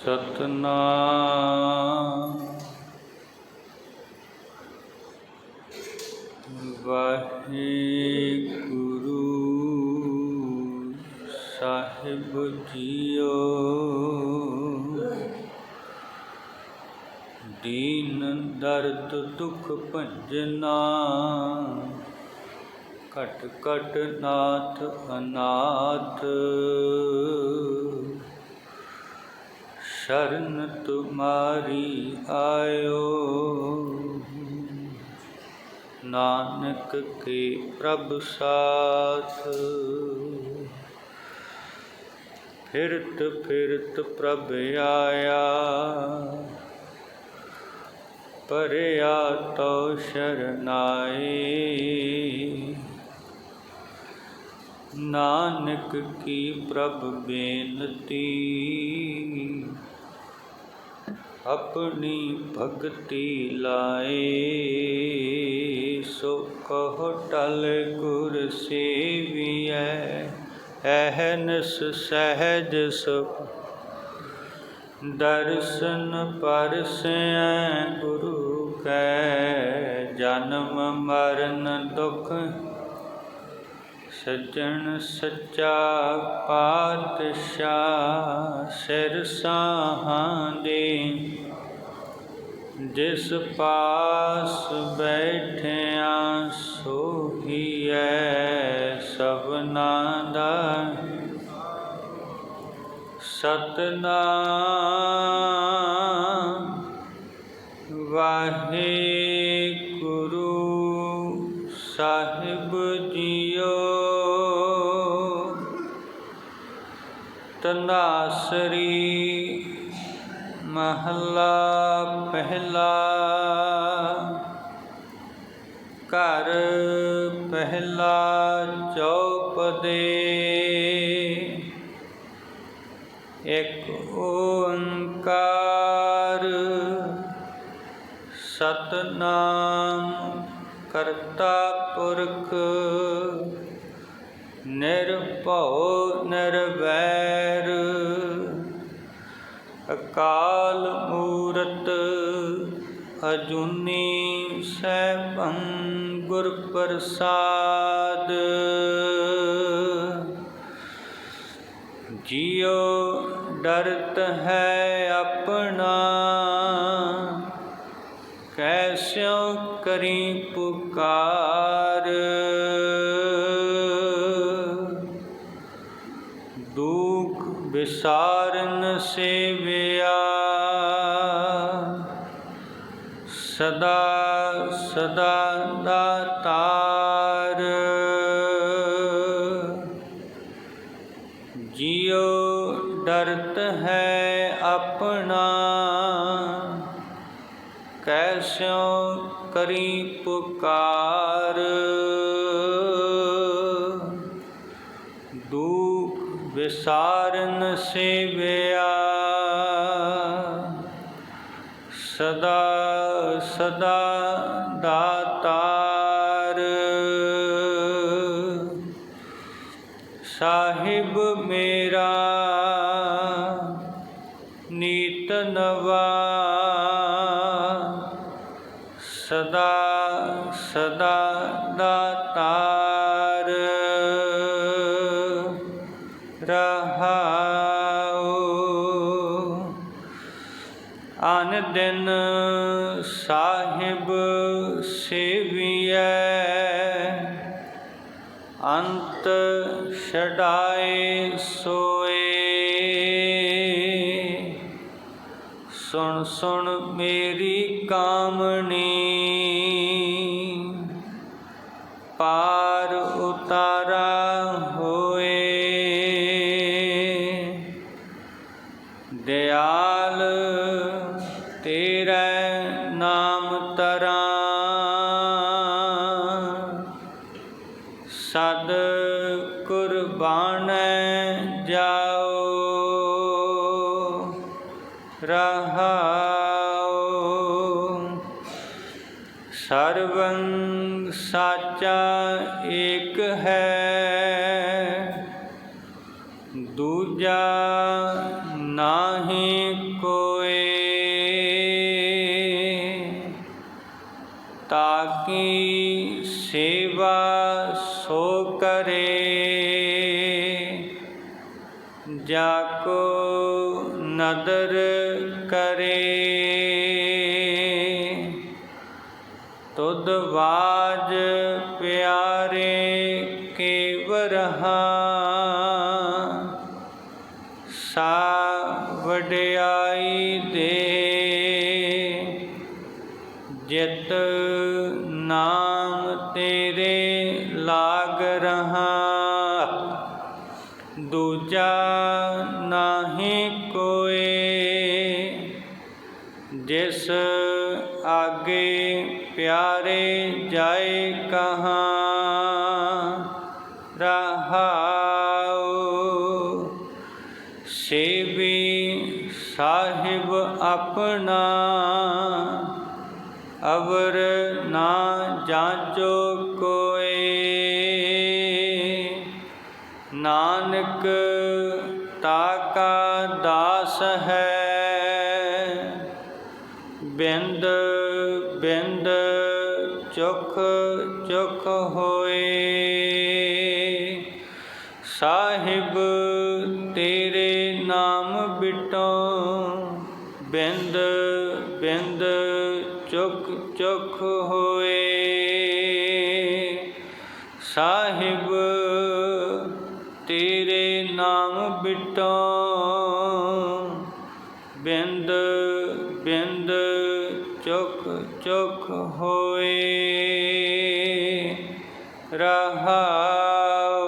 ਸਤਨਾਮ। ਵਾਹਿਗੁਰੂ ਸਾਹਿਬ JIO. ਦੀਨ ਦਰਦ ਦੁਖ ਭੰਜਨਾ। ਘਟ ਘਟ ਨਾਥ ਅਨਾਥ। ਸ਼ਰਨ ਤੁਮਾਰੀ ਆਇਓ। ਨਾਨਕ ਕੇ ਪ੍ਰਭ ਸਾਥ। ਫਿਰਤ ਫਿਰਤ ਪ੍ਰਭ ਆਇਆ। ਪਰਿਆ ਤੋ ਸ਼ਰਨਾਏ। ਨਾਨਕ ਕੀ ਪ੍ਰਭ ਬੇਨਤੀ। ਆਪਣੀ ਭਗਤੀ ਲਾਏ। ਸੋ ਕਹੋ ਟਲ ਗੁਰ ਸੇਵੀਐ ਐਹਨਸ ਸਹਿਜ ਸੁਖ। ਦਰਸ਼ਨ ਪਰਸੈ ਗੁਰੂ ਕੈ, ਜਨਮ ਮਰਨ ਦੁਖ ਸੱਜਣ ਸੱਚਾ ਪਾਤਸ਼ਾਹ ਸਿਰ ਸਾਹਾਂ ਦੇ। ਜਿਸ ਪਾਸ ਬੈਠਿਆ ਸੋਹੀਐ ਸਭਨਾ ਦਾ। ਸਤਨਾਮ ਵਾਹਿਗੁਰੂ। ਤਨਾਸਰੀ ਮਹੱਲਾ ਪਹਿਲਾ ਘਰ ਪਹਿਲਾ ਚੌਪਦੇ ਇੱਕ ਓੰਕਾਰ ਸਤਨਾਮ ਕਰਤਾ ਪੁਰਖ ਨਿਰਭਉ ਨਿਰਵੈਰ ਅਜੂਨੀ ਸੈਭੰ ਗੁਰ ਪ੍ਰਸਾਦ ਜਿਉ ਡਰਤ ਹੈ ਆਪਣਾ ਕੈਸਿਉ ਕਰੀ ਪੁਕਾਰ। ਦੁਖ ਵਿਸਾਰਨ ਸੇਵੇ ਸਦਾ ਸਦਾ ਦਾਤਾਰ ਜਿਉ ਡਰਤ ਹੈ ਆਪਣਾ ਕੈਸਿਉ ਕਰੀ ਪੁਕਾਰ। ਦੁਖ ਵਿਸਾਰਨ ਸੇਵਿਆ ਸਦਾ ਸਦਾ ਦਾਤਾਰ ਸਾਹਿਬ ਮੇਰਾ ਨੀਤ ਨਵਾ। ਸਦਾ ਸਦਾ ਦਾਤਾਰ ਅਨ ਦਿਨ ਸਾਹਿਬ ਸੇਵੀਐ, ਅੰਤ ਛਡਾਏ ਸੋਏ। ਸੁਣ ਸੁਣ ਮੇਰੀ ਕਾਮਣੀ, ਪਾਰ ਉਤਾਰਾ ਹੋਏ। ਦਿਆਲ ਕੁਰਬਾਨ ਜਾਓ ਰਹਾਉ ਸਰਵੰ ਸਾਚਾ ਏਕ ਹੈ ਦੂਜਾ ਨਾਹੀ ਕੋਏ। ਤਾਕੀ ਸੇਵਾ ਸੋ ਕਰੇ? ਜਾ ਕੋ ਨਦਰ ਕਰੇ। ਤੁਧ ਬਾਜ ਪਿਆਰੇ ਕੇਵਰਹਾ ਸਾ ਵਡਿਆਈ ਦੇ। ਜਿਤ ਨਾਮ ਤੇਰੇ ਲਾਗ ਰਹਾ। ਜਿਸ ਆਗੇ ਪਿਆਰੇ ਜਾਏ ਕਹਾਂ, ਰਹਾਉ। ਸੇਵੀ ਸਾਹਿਬ ਆਪਣਾ, ਅਵਰ ਨਾ ਜਾਂਚੋ ਕੋਏ। ਨਾਨਕ ਤਾਕਾ ਦਾਸ ਹੈ ਬਿੰਦ ਬਿੰਦ ਚੁਖ ਚੁਖ ਹੋਏ। ਸਾਹਿਬ, ਤੇਰੇ ਨਾਮ ਬਿਟੋ। ਬਿੰਦ ਬਿੰਦ ਚੁਖ ਚੁਖ ਹੋਏ। ਸਾਹਿਬ, ਤੇਰੇ ਨਾਮ ਬਿਟੋ। ਬਿੰਦ ਬਿੰਦ ਚੁਖ ਹੋਏ ਰਹਾਉ।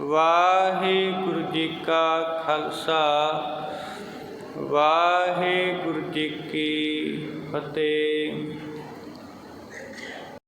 ਵਾਹਿਗੁਰੂ ਜੀ ਕਾ ਖਾਲਸਾ ਵਾਹਿਗੁਰੂ ਜੀ ਕੀ ਫਤਿਹ।